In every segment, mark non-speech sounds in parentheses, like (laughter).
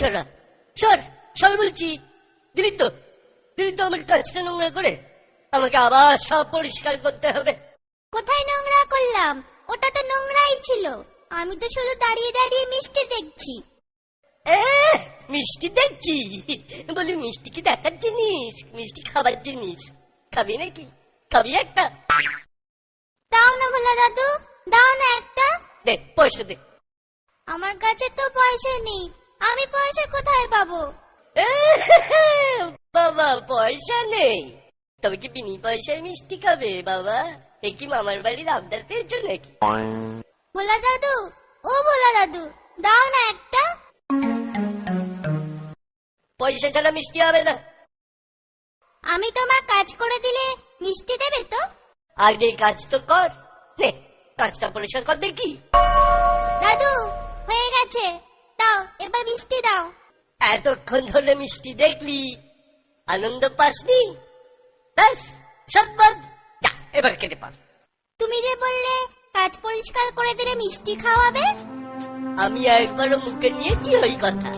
ছোড়া সর সর বলছি। দিলি তো। দিলি তো আমার কাজটা নোংরা করে। আমাকে আবার সব পরিষ্কার করতে হবে। কোথায় নোংরা করলাম? ওটা তো নোংরাই ছিল। আমি তো শুধু দাঁড়িয়ে দাঁড়িয়ে মিষ্টি দেখছি। এ মিষ্টি দেখছি। বলি মিষ্টি কি দেখার জিনিস? মিষ্টি খাবার জিনিস। খাবি নাকি? খাবি একটা? দাও না ভোলা দাদু দাও না একটা। দে পয়সা দে। আমার কাছে তো পয়সা নেই। আমি পয়সা কোথায় পাবো? (laughs) বাবা পয়সা নেই। তবে কি বিনি পয়সায় মিষ্টি খাবে বাবা? এ কি মামার বাড়ির আবদার পেয়েছ নাকি? ভোলা দাদু ও ভোলা দাদু দাও না একটা। পয়সা ছাড়া মিষ্টি হবে না। আমি তোমার কাজ করে দিলে মিষ্টি দেবে তো? আগে কাজ তো কর। নে কাজটা পরিষ্কার কর দেখি। দাদু হয়ে গেছে। দাও এবার মিষ্টি দাও। এতক্ষণ ধরে মিষ্টি দেখলি? আনন্দ পাসনি? ব্যাস সব বাদ যা এবার কেটে পার। তুমি যে বললে কাজ পরিষ্কার করে দিলে মিষ্টি খাওয়াবে? আমি একবারও মুখে নিয়েছি ওই কথা।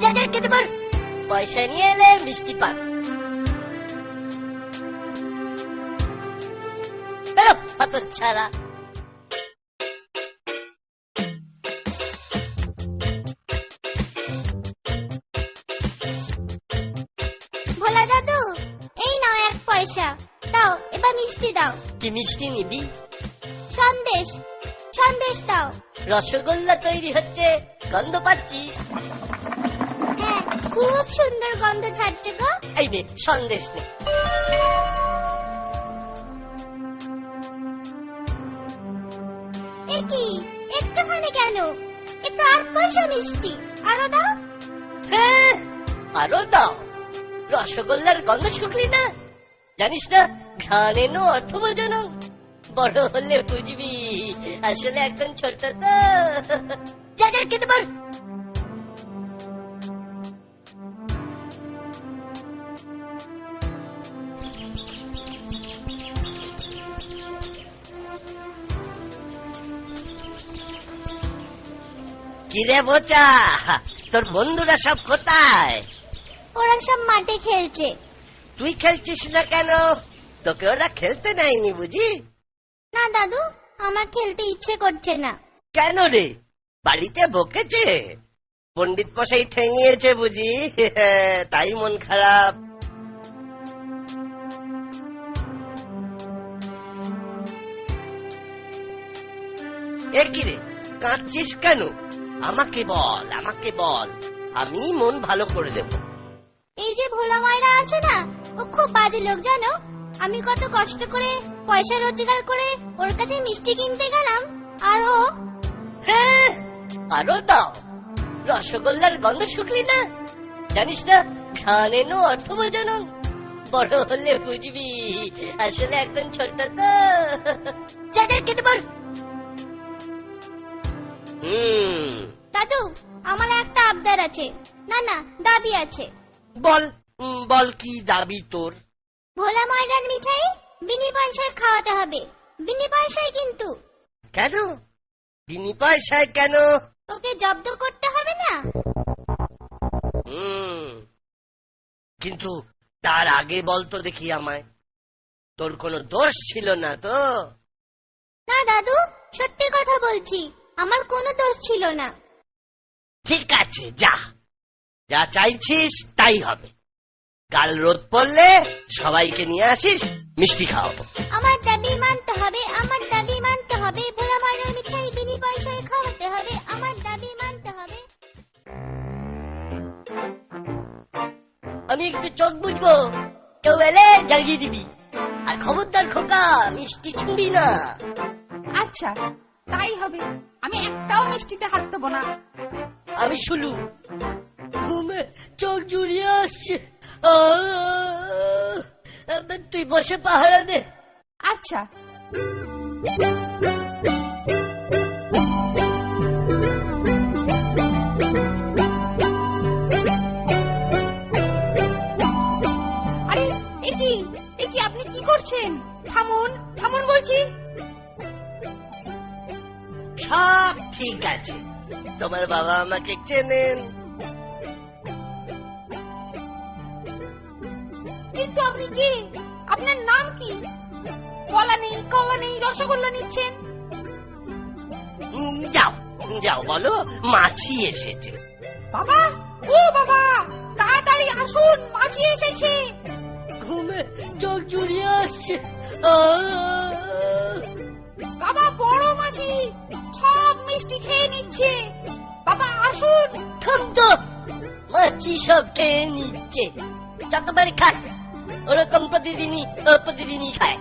যা যা কেটে পার। পয়সা নিয়ে এলে মিষ্টি পাক বেরো পাথর ছাড়া। ভোলা দাদু এই নাও এক পয়সা। দাও এবার মিষ্টি দাও। কি মিষ্টি নিবি? সন্দেশ সন্দেশ দাও। রসগোল্লা তৈরি হচ্ছে গন্ধ পাচ্ছিস? হ্যাঁ খুব সুন্দর গন্ধ ছাড়ছে গো। এই নে সন্দেশ নে। এ কি একটুখানি কেন? একটু আট পয়সা মিষ্টি। আরও দাও। হ্যাঁ আরও দাও। রসগোল্লার গন্ধ শুকলি না? জানিস না, ঘ্রাণ এনো অর্থ বোঝানো বড় হলে বুঝবি, আসলে এখন ছোট তো। যা যা, খেতে পার। কিরে বোচা, তোর বন্ধুরা সব কোথায়? ওরা সব মাঠে খেলছে। তুই খেলছিস না কেন? তোকে ওরা খেলতে নেয়নি বুঝি? না দাদু আমার খেলতে ইচ্ছে করছে না। কেন রে? বাড়িতে বকেছে? পণ্ডিত মশাই ঠেঙিয়েছে বুঝি? (laughs) তাই মন খারাপ। এ কাঁদছিস কেন? আমাকে বল আমাকে বল। আমি মন ভালো করে দেবো। এই যে ভোলা মায়েরা আছে না ও খুব বাজে লোক জানো? আমি কত কষ্ট করে পয়সা রোজগার করে ওর কাছে মিষ্টি কিনতে গেলাম আর ও হ্যাঁ আরও দাও। রসগোল্লার গন্ধ শুকলি না? জানিস না এনো অর্থ বোঝানো বড় হলে বুঝবি আসলে একদম ছোট তো। যা যা খেতে পার দাদু আমার একটা আবদার আছে। না না দাবি আছে। বল বল কি দাবি তোর? ভোলা ময়দার মিঠাই বিনি পয়সায় খাওয়াতে হবে। বিনি পয়সায় কিন্তু। কেন? বিনি পয়সায় কেন? ওকে জব্দ করতে হবে না? হুম। কিন্তু তার আগে বল তো দেখি আমায়। তোর কোনো দোষ ছিল না তো? না দাদু সত্যি কথা বলছি। আমার কোনো দোষ ছিল না। ঠিক আছে যা। যা চাইছিস তাই হবে। কাল রোদ পড়লে সবাইকে নিয়ে আসিস মিষ্টি খাওয়াবো। আমার দাবি মানতে হবে আমার দাবি মানতে হবে। ভোলা ময়দার মিঠাই বিনি পয়সায় খাওয়াতে হবে আমার দাবি মানতে হবে। আমি একটু চোখ বুঝব কেউ এলে জ্বালিয়ে দিবি। আর খবরদার খোকা মিষ্টি ছুঁবি না। আচ্ছা তাই হবে। আমি একটাও মিষ্টিতে হাত দেবো না। আমি শুলু। ঘুমে চোখ জুড়িয়ে আসছে! তুই বসে পাহারা দে। আচ্ছা। আরে এ কি? এ কি আপনি কি করছেন? থামুন থামুন বলছি। সব ঠিক আছে। তোমার বাবা আমাকে চেনেন। কিন্তু আপনি কে? আপনার নাম কি? কলা নেই কওয়া নেই রসগোল্লা নিচ্ছেন। যাও যাও বলো মাছি এসেছে। বাবা ও বাবা তাড়াতাড়ি আসুন মাছি এসেছে। ঘুমে চোখ জুড়িয়ে আসছে। বাবা বড় মাছি সব মিষ্টি খেয়ে নিচ্ছে। বাবা আসুন। থাম তো মাছি সব খেয়ে নিচ্ছে। যতবারই খায় ওরকম প্রতিদিনই প্রতিদিনই খায়।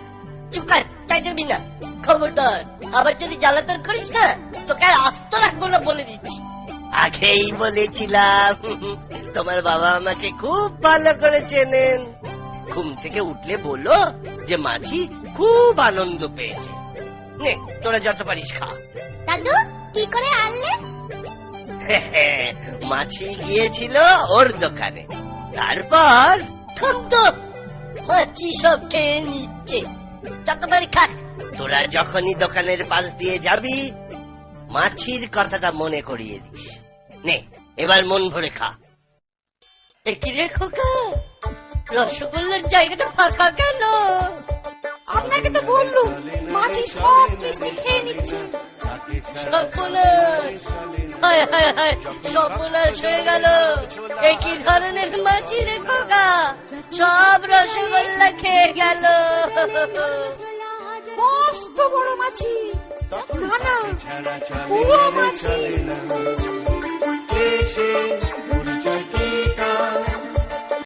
চুপ কর তাই যাবি না। খবরদার আবার যদি জ্বালাতন করিস না তোকে আর আস্ত রাখব না বলে দিচ্ছি। আগেই বলেছিলাম তোমার বাবা আমাকে খুব ভালো করে চেনেন। ঘুম থেকে উঠলে বলো যে মাঝি খুব আনন্দ পেয়েছে। নে তোরা যত পারিস খা। দাদু কি করে আনলে? (laughs) মাছি গিয়েছিল ওর দোকানে। তারপর থাম তো। মাছি সব খেয়ে নিচ্ছে। যতবারই খায় তোরা যখনই দোকানের পাশ দিয়ে যাবি মাছির কথাটা মনে করিয়ে দিস। নে এবার মন ভরে খা। একই রে খোকা? রসগোল্লার জায়গাটা ফাঁকা কেন? আপনাকে তো বললুম মাছি সব মিষ্টি খেয়ে নিচ্ছে। সর্বনাশ হায় হায় হায় সর্বনাশ হয়ে গেল। একই ধরনের মাছি রে খোকা। সব রসগোল্লা খেয়ে গেল। মস্ত বড় মাছি। না না পুরো মাছি।